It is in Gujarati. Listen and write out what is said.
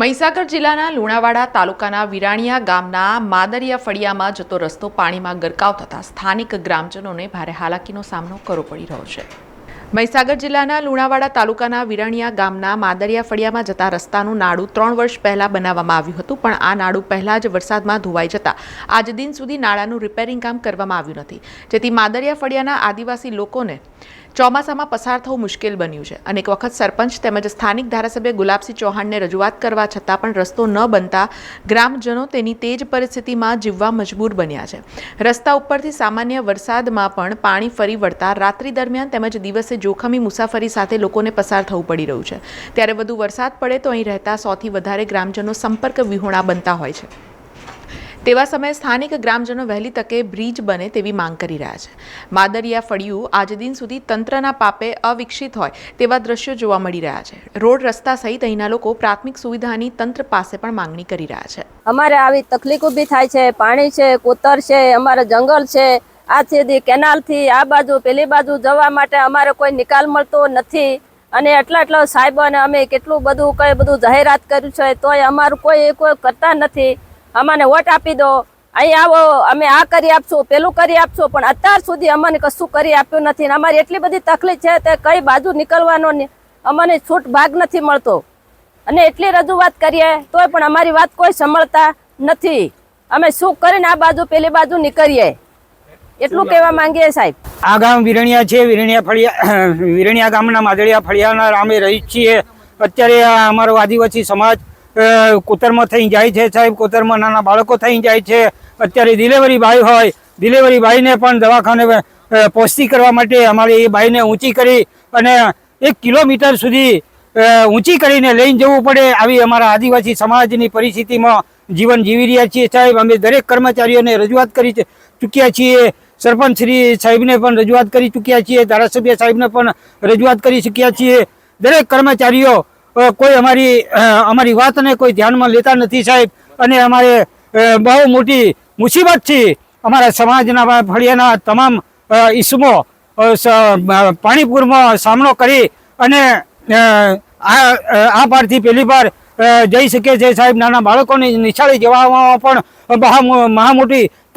મહીસાગર જિલ્લાના લુણાવાડા તાલુકાના વિરાણીયા ગામના માદરિયા ફળિયામાં જતો રસ્તો પાણીમાં ગરકાવ થતાં સ્થાનિક ગ્રામજનોને ભારે હાલાકીનો સામનો કરવો પડી રહ્યો છે. મહીસાગર જિલ્લાના લુણાવાડા તાલુકાના વિરાણીયા ગામના માદરિયા ફળિયામાં જતા રસ્તાનું નાડું ત્રણ વર્ષ પહેલા બનાવવામાં આવ્યું હતું, પણ આ નાડું પહેલા જ વરસાદમાં ધોવાઈ જતા આજ દિન સુધી નાળાનું રિપેરિંગ કામ કરવામાં આવ્યું નથી. જેથી માદરિયા ફળિયાના આદિવાસી લોકોને ચોમાસામાં પસાર થવું મુશ્કેલ બન્યું છે. અનેક વખત સરપંચ તેમજ સ્થાનિક ધારાસભ્ય ગુલાબસિંહ ચૌહાણને રજૂઆત કરવા છતાં પણ રસ્તો ન બનતા ગ્રામજનો તેની તે જ પરિસ્થિતિમાં જીવવા મજબૂર બન્યા છે. રસ્તા ઉપરથી સામાન્ય વરસાદમાં પણ પાણી ફરી વળતા રાત્રિ દરમિયાન તેમજ દિવસે જોખમી મુસાફરી સાથે લોકોને પસાર થવું પડી રહ્યું છે. ત્યારે વધુ વરસાદ પડે તો અહીં રહેતા સૌથી વધારે ગ્રામજનો સંપર્ક વિહોણા બનતા હોય છે. તેવા સમયે સ્થાનિક ગ્રામજનો વહેલી તકે બ્રિજ બને તેવી માંગ કરી રહ્યા છે. માદરિયા ફળિયું આજ દિન સુધી તંત્રના પાપે અવિકસિત હોય તેવા દ્રશ્યો જોવા મળી રહ્યા છે. રોડ રસ્તા સહિત અહીંના લોકો પ્રાથમિક સુવિધાની તંત્ર પાસે પણ માંગણી કરી રહ્યા છે. અમારે આવી તકલીફ ઊભી થાય છે, પાણી છે, કોતર છે, અમારે જંગલ છે, આ થી કેનાલથી આ બાજુ, પેલી બાજુ જવા માટે અમારે કોઈ નિકાલ મળતો નથી. અને એટલા એટલા સાહેબોને અમે કેટલું બધું કઈ બધું જાહેરાત કર્યું છે, તોય અમારું કોઈ કોઈ કરતા નથી. અમને વોટ આપી દો. અહીં આવો અમે આ કરી આપશું પેલું કરી આપશું પણ અત્યાર સુધી અમને કશું કરી આપ્યું નથી અમારી એટલી બધી તકલીફ છે તે કઈ બાજુ નીકળવાનો અમને છૂટ ભાગ નથી મળતો. અને એટલી રજૂઆત કરીએ તોય પણ અમારી વાત કોઈ સંભળતા નથી. અમે શું કરીને આ બાજુ પેલી બાજુ નીકળીએ? એટલું કહેવા માંગીએ સાહેબ. આ ગામ વિરણિયા છે વિરણિયા ફળિયા વિરણિયા ગામના માદળિયા ફળિયાના રામે રહી છીએ. અત્યારે અમારો આદિવાસી સમાજ કોતરમાં થઈ જાય છે સાહેબ. કોતરમાં નાના બાળકો થઈ જાય છે. અત્યારે ડિલેવરી બાય હોય. ડિલેવરી બાયને પણ દવાખાને પહોંચતી કરવા માટે અમારે એ બાઈને ઊંચી કરી અને એક કિલોમીટર સુધી ઊંચી કરીને લઈને જવું પડે આવી અમારા આદિવાસી સમાજની પરિસ્થિતિમાં જીવન જીવી રહ્યા છીએ સાહેબ. અમે દરેક કર્મચારીઓને રજૂઆત કરી ચૂક્યા છીએ. સરપંચ શ્રી સાહેબને પણ રજૂઆત કરી ચૂક્યા છીએ. ધારાસભ્ય સાહેબને પણ રજૂઆત કરી ચૂક્યા છીએ. દરેક કર્મચારીઓ કોઈ અમારી અમારી વાતને કોઈ ધ્યાનમાં લેતા નથી સાહેબ. અને અમારે બહુ મોટી મુસીબત છે અમારા સમાજના ફળિયાના તમામ ઈસમો પાણીપુરમાં સામનો કરી અને આ પારથી પહેલી વાર જઈ શકે છે સાહેબ. નાના બાળકોને નિશાળે જવામાં પણ મહા મોટી